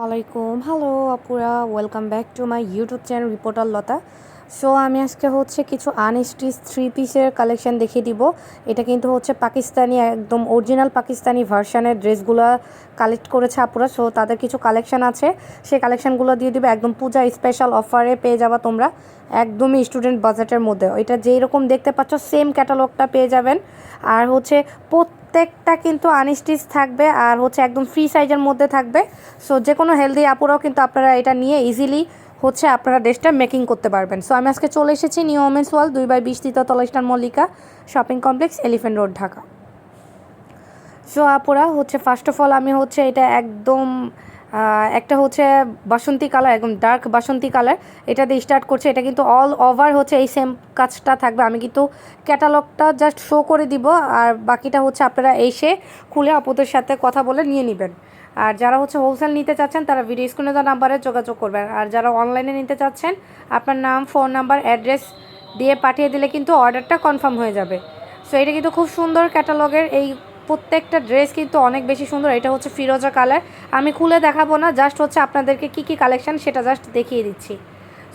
ওয়ালাইকুম হ্যালো আপুরা। Welcome back to my YouTube channel reporter Lata. So আমি আজকে হচ্ছে কিছু আনস্টিচ থ্রি পিসের কালেকশন দেখিয়ে দিব। এটা কিন্তু হচ্ছে পাকিস্তানি, একদম অরিজিনাল পাকিস্তানি ভার্সানের ড্রেসগুলো কালেক্ট করেছে আপুরা। সো তাদের কিছু কালেকশন আছে। সেই কালেকশনগুলো দিয়ে দিবে। একদম পূজা স্পেশাল অফারে পেয়ে যাবা তোমরা। একদমই স্টুডেন্ট বাজেটের মধ্যে। এটা যেই রকম দেখতে পাচ্ছ সেম ক্যাটালগটা পেয়ে যাবেন। আর হচ্ছে প্রত্যেকটা কিন্তু আনস্টিচ থাকবে। আর হচ্ছে একদম ফ্রি সাইজের মধ্যে থাকবে। সো যে কোনো হেলদি আপুরাও কিন্তু আপনারা এটা নিয়ে ইজিলি হচ্ছে আপনারা ড্রেসটা মেকিং করতে পারবেন। সো আমি আজকে চলে এসেছি নিউ ওমেন্স ওয়াল দুই বাই বিশ তৃতীয় তলাইস্টার Mallika shopping complex elephant road Dhaka. So আপুরা, হচ্ছে ফার্স্ট অফ অল আমি হচ্ছে এটা একদম একটা হচ্ছে বাসন্তী কালার, একদম ডার্ক বাসন্তী কালার। এটা দিয়ে স্টার্ট করছে, এটা কিন্তু অল ওভার হচ্ছে এই সেম কাজটা থাকবে। আমি কিন্তু ক্যাটালগটা জাস্ট শো করে দিব, আর বাকিটা হচ্ছে আপনারা এসে খুলে আপুদের সাথে কথা বলে নিয়ে নেবেন। আর যারা হচ্ছে হোলসেল নিতে চাচ্ছেন, তারা ভিডিও স্ক্রিনে দেওয়া নাম্বারে যোগাযোগ করবেন। আর যারা অনলাইনে নিতে চাচ্ছেন, আপনার নাম ফোন নাম্বার অ্যাড্রেস দিয়ে পাঠিয়ে দিলে কিন্তু অর্ডারটা কনফার্ম হয়ে যাবে। সো এটা কিন্তু খুব সুন্দর ক্যাটালগের এই প্রত্যেকটা ড্রেস কিন্তু অনেক বেশি সুন্দর। এটা হচ্ছে ফিরোজা কালার আমি খুলে দেখাবো না জাস্ট হচ্ছে আপনাদেরকে কি কি কালেকশন সেটা জাস্ট দেখিয়ে দিচ্ছি।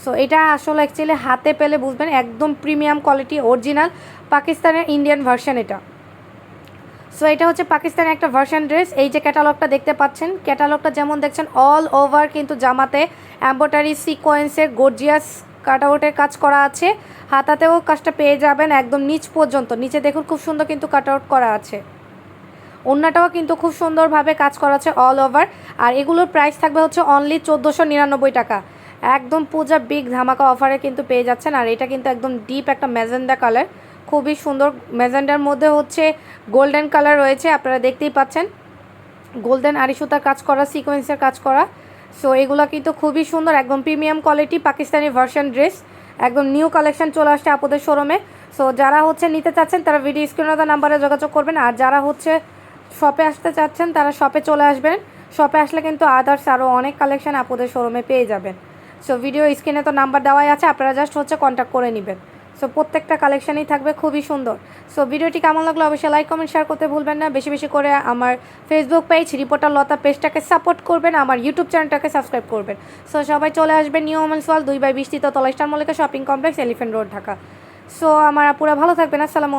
সো এটা আসলে অ্যাকচুয়ালি হাতে পেলে বুঝবেন, একদম প্রিমিয়াম কোয়ালিটি অরিজিনাল পাকিস্তানের ইন্ডিয়ান ভার্সন এটা। সো এটা হচ্ছে পাকিস্তানের একটা ভার্সন ড্রেস এই যে ক্যাটালগটা দেখতে পাচ্ছেন ক্যাটালগটা যেমন দেখছেন অল ওভার কিন্তু জামাতে অ্যাম্বোটারি সিকোয়েন্সের গর্জিয়াস কাটআউটের কাজ করা আছে। হাতাতেও কাজটা পেয়ে যাবেন একদম নিচ পর্যন্ত। নিচে দেখুন খুব সুন্দর কিন্তু কাটআউট করা আছে। অন্যটাও কিন্তু খুব সুন্দরভাবে কাজ করা আছে অল ওভার আর এগুলোর প্রাইস থাকবে হচ্ছে অনলি চোদ্দোশো নিরানব্বই টাকা। একদম পূজা বিগ ধামাকা অফারে কিন্তু পেয়ে যাচ্ছেন। আর এটা কিন্তু একদম ডিপ একটা ম্যাজেন্ডা কালার খুবই সুন্দর ম্যাজেন্ডার মধ্যে হচ্ছে গোল্ডেন কালার রয়েছে, আপনারা দেখতেই পাচ্ছেন। গোল্ডেন আড়ি সুতার কাজ করা, সিকোয়েন্সের কাজ করা। সো এগুলো কিন্তু খুবই সুন্দর, একদম premium quality Pakistani version dress. একদম নিউ কালেকশন চলে আসছে আপনাদের শোরুমে। সো যারা হচ্ছে নিতে চাচ্ছেন, তারা ভিডিও স্ক্রিনে নাম্বারে যোগাযোগ করবেন। আর যারা হচ্ছে শপে আসতে চাচ্ছেন, তারা শপে চলে আসবেন। শপে আসলে কিন্তু আদার্স আরও অনেক কালেকশন আপনাদের শোরুমে পেয়ে যাবেন। সো ভিডিও স্ক্রিনে তো নাম্বার দেওয়াই আছে, আপনারা জাস্ট হচ্ছে কন্ট্যাক্ট করে নেবেন। সো প্রত্যেকটা কালেকশনই থাকবে খুবই সুন্দর। সো ভিডিওটি কেমন লাগল অবশ্যই লাইক কমেন্ট শেয়ার করতে ভুলবেন না। বেশি বেশি করে আমার ফেসবুক পেজ রিপোর্টার লতা পেজটাকে সাপোর্ট করবেন, আমার ইউটিউব চ্যানেলটাকে সাবস্ক্রাইব করবেন। সো সবাই চলে আসবেন নিউ ওমেন্স ওয়াল দুই বাই বিশ তলাইস্টার Mallika shopping complex elephant road Dhaka so আমার পুরো ভালো থাকবেন। আসসালামু